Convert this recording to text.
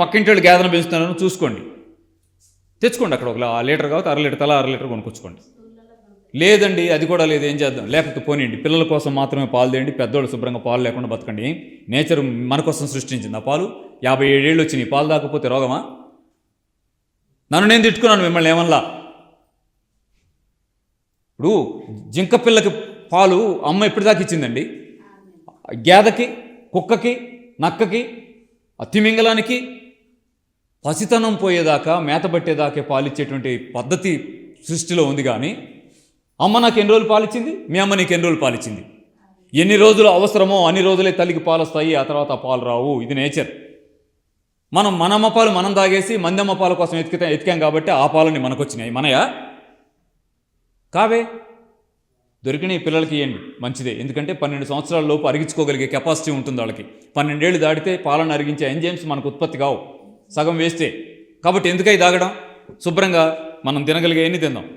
పక్కింటి వాళ్ళు గేదెను పెంచుతున్నారని చూసుకోండి. తెచ్చుకోండి అక్కడ ఒక లీటర్ కావచ్చు అర లీటర్ తల అర లీటర్ కొనుక్కొచ్చుకోండి. లేదండి అది కూడా లేదు ఏం చేద్దాం? లేకపోతే పోనీయండి పిల్లల కోసం మాత్రమే పాలు తేయండి పెద్దోళ్ళు శుభ్రంగా పాలు లేకుండా బతకండి. నేచర్ మన కోసం సృష్టించింది ఆ పాలు. యాభై ఏడేళ్ళు వచ్చినాయి పాలు దాకపోతే రోగమా? నన్ను నేను తిట్టుకున్నాను మిమ్మల్ని ఏమల్లా ఇప్పుడు జింక పిల్లకి పాలు అమ్మ ఎప్పటిదాకా ఇచ్చిందండి? గేదకి కుక్కకి నక్కకి అతిమింగలానికి పసితనం పోయేదాకా మేత పట్టేదాకే పాలిచ్చేటువంటి పద్ధతి సృష్టిలో ఉంది కానీ అమ్మ నాకు ఎన్ని రోజులు పాలిచ్చింది? మీ అమ్మ నీకు ఎన్ని రోజులు పాలిచ్చింది? ఎన్ని రోజులు అవసరమో అన్ని రోజులే తల్లికి పాలు వస్తాయి ఆ తర్వాత పాలు రావు. ఇది నేచర్. మనం మనమ్మ పాలు మనం తాగేసి మందమ్మ పాల కోసం ఎతికితే ఎతికాం కాబట్టి ఆ పాలని మనకు వచ్చినాయి మనయా? కావే. దొరికిన పిల్లలకి ఇవ్వండి మంచిదే. ఎందుకంటే పన్నెండు సంవత్సరాల లోపు అరిగించుకోగలిగే కెపాసిటీ ఉంటుంది వాళ్ళకి. పన్నెండేళ్ళు దాటితే పాలను అరిగించే ఎంజైమ్స్ మనకు ఉత్పత్తి కావు. సగం వేస్తే. కాబట్టి ఎందుకై తాగడం? శుభ్రంగా మనం తినగలిగే ఎన్ని తిందాం?